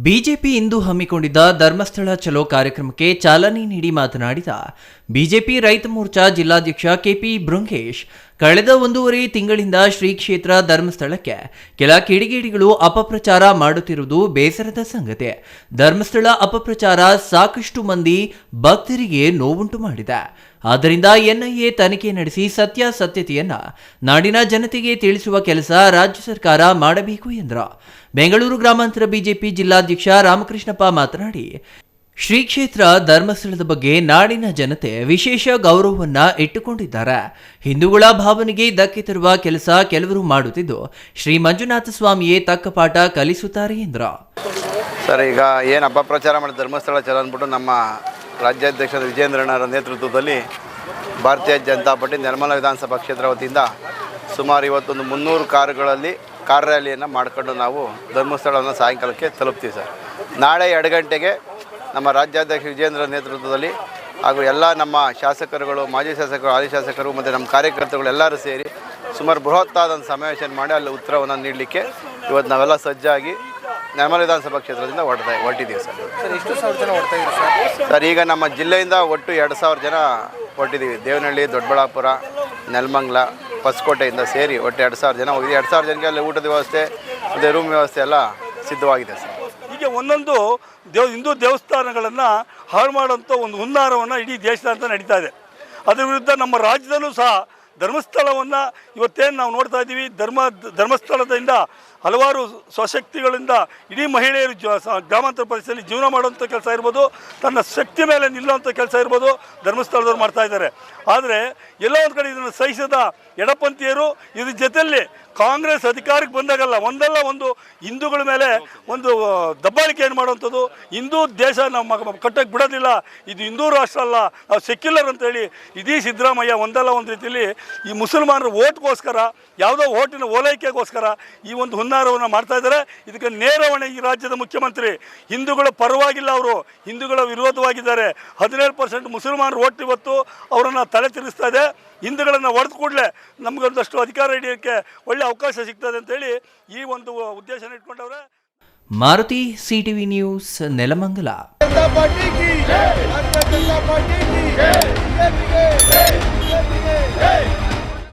BJP ಇಂದು ಹಮ್ಮಿಕೊಂಡಿದ್ದ ಧರ್ಮಸ್ಥಳ ಚಲೋ ಕಾರ್ಯಕ್ರಮಕ್ಕೆ ಚಾಲನೆ ನೀಡಿ ಮಾತನಾಡಿದ ಬಿಜೆಪಿ ರೈತ ಮೋರ್ಚಾ ಜಿಲ್ಲಾಧ್ಯಕ್ಷ ಕೆಪಿ ಬೃಂಗೇಶ್ ಕಳೆದ ಒಂದೂವರೆ ತಿಂಗಳಿಂದ ಶ್ರೀ ಕ್ಷೇತ್ರ ಧರ್ಮಸ್ಥಳಕ್ಕೆ ಕೆಲ ಕಿಡಿಗೇಡಿಗಳು ಅಪಪ್ರಚಾರ ಮಾಡುತ್ತಿರುವುದು ಬೇಸರದ ಸಂಗತಿ. ಧರ್ಮಸ್ಥಳ ಅಪಪ್ರಚಾರ ಸಾಕಷ್ಟು ಮಂದಿ ಭಕ್ತರಿಗೆ ನೋವುಂಟು ಮಾಡಿದೆ. ಆದ್ದರಿಂದ ಎನ್ಐಎ ತನಿಖೆ ನಡೆಸಿ ಸತ್ಯಾಸತ್ಯತೆಯನ್ನ ನಾಡಿನ ಜನತೆಗೆ ತಿಳಿಸುವ ಕೆಲಸ ರಾಜ್ಯ ಸರ್ಕಾರ ಮಾಡಬೇಕು ಎಂದರು. ಬೆಂಗಳೂರು ಗ್ರಾಮಾಂತರ ಬಿಜೆಪಿ ಜಿಲ್ಲಾಧ್ಯಕ್ಷ ರಾಮಕೃಷ್ಣಪ್ಪ ಮಾತನಾಡಿ ಶ್ರೀ ಕ್ಷೇತ್ರ ಧರ್ಮಸ್ಥಳದ ಬಗ್ಗೆ ನಾಡಿನ ಜನತೆ ವಿಶೇಷ ಗೌರವವನ್ನ ಇಟ್ಟುಕೊಂಡಿದ್ದಾರೆ. ಹಿಂದೂಗಳ ಭಾವನೆಗೆ ಧಕ್ಕೆ ತರುವ ಕೆಲಸ ಕೆಲವರು ಮಾಡುತ್ತಿದ್ದು, ಶ್ರೀ ಮಂಜುನಾಥ ಸ್ವಾಮಿಯೇ ತಕ್ಕ ಪಾಠ ಕಲಿಸುತ್ತಾರೆ ಎಂದರು. ಸರ್, ಈಗ ಏನು ಅಪಪ್ರಚಾರ ಮಾಡಿ ಧರ್ಮಸ್ಥಳ ಚಲ ಅಂದ್ಬಿಟ್ಟು ನಮ್ಮ ರಾಜ್ಯಾಧ್ಯಕ್ಷ ವಿಜೇಂದ್ರಣ್ಣರ ನೇತೃತ್ವದಲ್ಲಿ ಭಾರತೀಯ ಜನತಾ ಪಾರ್ಟಿ ನಿರ್ಮಲ ವಿಧಾನಸಭಾ ಕ್ಷೇತ್ರ ವತಿಯಿಂದ ಸುಮಾರು ಇವತ್ತೊಂದು ಮುನ್ನೂರು ಕಾರುಗಳಲ್ಲಿ ಕಾರ್ ರ್ಯಾಲಿಯನ್ನು ಮಾಡಿಕೊಂಡು ನಾವು ಧರ್ಮಸ್ಥಳವನ್ನು ಸಾಯಂಕಾಲಕ್ಕೆ ತಲುಪ್ತೀವಿ ಸರ್. ನಾಳೆ ಎರಡು ಗಂಟೆಗೆ ನಮ್ಮ ರಾಜ್ಯಾಧ್ಯಕ್ಷ ವಿಜೇಂದ್ರ ನೇತೃತ್ವದಲ್ಲಿ ಹಾಗೂ ಎಲ್ಲ ನಮ್ಮ ಶಾಸಕರುಗಳು ಮಾಜಿ ಶಾಸಕರು ಹಾಲಿ ಶಾಸಕರು ಮತ್ತು ನಮ್ಮ ಕಾರ್ಯಕರ್ತರುಗಳು ಎಲ್ಲರೂ ಸೇರಿ ಸುಮಾರು ಬೃಹತ್ತಾದ ಒಂದು ಸಮಾವೇಶ ಮಾಡಿ ಅಲ್ಲಿ ಉತ್ತರವನ್ನು ನೀಡಲಿಕ್ಕೆ ಇವತ್ತು ನಾವೆಲ್ಲ ಸಜ್ಜಾಗಿ ನಮ್ಮ ವಿಧಾನಸಭಾ ಕ್ಷೇತ್ರದಿಂದ ಹೊರಡ್ತಾ ಹೊರಟಿದ್ದೀವಿ ಸರ್. ಸರ್ ಎಷ್ಟು ಸಾವಿರ ಜನ ಹೊಡ್ತಾ ಸರ್? ಸರ್ ಈಗ ನಮ್ಮ ಜಿಲ್ಲೆಯಿಂದ ಒಟ್ಟು ಎರಡು ಸಾವಿರ ಜನ ಹೊರಟಿದ್ದೀವಿ. ದೇವನಹಳ್ಳಿ ದೊಡ್ಡಬಳ್ಳಾಪುರ ನೆಲಮಂಗ್ಲ ಹೊಸಕೋಟೆಯಿಂದ ಸೇರಿ ಒಟ್ಟು ಎರಡು ಸಾವಿರ ಜನ ಹೋಗಿದ್ದೀವಿ. ಎರಡು ಸಾವಿರ ಜನಕ್ಕೆ ಅಲ್ಲಿ ಊಟದ ವ್ಯವಸ್ಥೆ ಮತ್ತು ರೂಮ್ ವ್ಯವಸ್ಥೆ ಎಲ್ಲ ಸಿದ್ಧವಾಗಿದೆ ಸರ್. ಒಂದೊಂದು ದೇವ್, ಹಿಂದೂ ದೇವಸ್ಥಾನಗಳನ್ನು ಹಾಳು ಮಾಡುವಂಥ ಒಂದು ಹುನ್ನಾರವನ್ನು ಇಡೀ ದೇಶದಂತ ನಡೀತಾ ಇದೆ. ಅದರ ವಿರುದ್ಧ ನಮ್ಮ ರಾಜ್ಯದಲ್ಲೂ ಸಹ ಧರ್ಮಸ್ಥಳವನ್ನು ಇವತ್ತೇನು ನಾವು ನೋಡ್ತಾ ಇದ್ದೀವಿ, ಧರ್ಮ, ಧರ್ಮಸ್ಥಳದಿಂದ ಹಲವಾರು ಸ್ವಶಕ್ತಿಗಳಿಂದ ಇಡೀ ಮಹಿಳೆಯರು ಗ್ರಾಮಾಂತರ ಪ್ರದೇಶದಲ್ಲಿ ಜೀವನ ಮಾಡುವಂಥ ಕೆಲಸ ಇರ್ಬೋದು, ತನ್ನ ಶಕ್ತಿ ಮೇಲೆ ನಿಲ್ಲುವಂಥ ಕೆಲಸ ಇರ್ಬೋದು ಧರ್ಮಸ್ಥಳದವ್ರು ಮಾಡ್ತಾ ಇದ್ದಾರೆ. ಆದರೆ ಎಲ್ಲೋ ಒಂದು ಕಡೆ ಇದನ್ನು ಸಹಿಸದ ಎಡಪಂಥೀಯರು ಇದ್ರ ಜೊತೆಯಲ್ಲಿ ಕಾಂಗ್ರೆಸ್ ಅಧಿಕಾರಕ್ಕೆ ಬಂದಾಗಲ್ಲ, ಒಂದಲ್ಲ ಒಂದು ಹಿಂದೂಗಳ ಮೇಲೆ ಒಂದು ದಬ್ಬಾಳಿಕೆಯನ್ನು ಮಾಡುವಂಥದ್ದು? ಹಿಂದೂ ದೇಶ ನಮ್ಮ ಕಟ್ಟಕ್ಕೆ ಬಿಡೋದಿಲ್ಲ, ಇದು ಹಿಂದೂ ರಾಷ್ಟ್ರ ಅಲ್ಲ, ನಾವು ಸೆಕ್ಯುಲರ್ ಅಂತೇಳಿ ಇಡೀ ಸಿದ್ದರಾಮಯ್ಯ ಒಂದಲ್ಲ ಒಂದು ರೀತಿಯಲ್ಲಿ ಈ ಮುಸಲ್ಮಾನರ ಓಟ್ಗೋಸ್ಕರ, ಯಾವುದೋ ಓಟಿನ ಓಲೈಕೆಗೋಸ್ಕರ ಈ ಒಂದು ಹುನ್ನಾರವನ್ನು ಮಾಡ್ತಾ ಇದ್ದಾರೆ. ಇದಕ್ಕೆ ನೇರವಣೆ ಈ ರಾಜ್ಯದ ಮುಖ್ಯಮಂತ್ರಿ. ಹಿಂದೂಗಳ ಪರವಾಗಿಲ್ಲ ಅವರು. ಹಿಂದೂಗಳ ವಿರೋಧವಾಗಿದ್ದಾರೆ. ಹದಿನೇಳು ಪರ್ಸೆಂಟ್ ಮುಸಲ್ಮಾನರು ಓಟ್ ಇವತ್ತು ಅವರನ್ನು ತಲೆ ತಿರುಗಿಸ್ತಾ ಇದೆ. ಹಿಂದೂಗಳನ್ನು ಹೊಡೆದು ಕೂಡಲೇ ನಮಗೊಂದಷ್ಟು ಅಧಿಕಾರ ಹಿಡಿಯೋಕ್ಕೆ ಒಳ್ಳೆ ಅವಕಾಶ ಸಿಗ್ತದೆ ಅಂತೇಳಿ ಈ ಒಂದು ಉದ್ದೇಶನ ಇಟ್ಕೊಂಡವ್ರೆ. Maruti C TV news Nelamangala.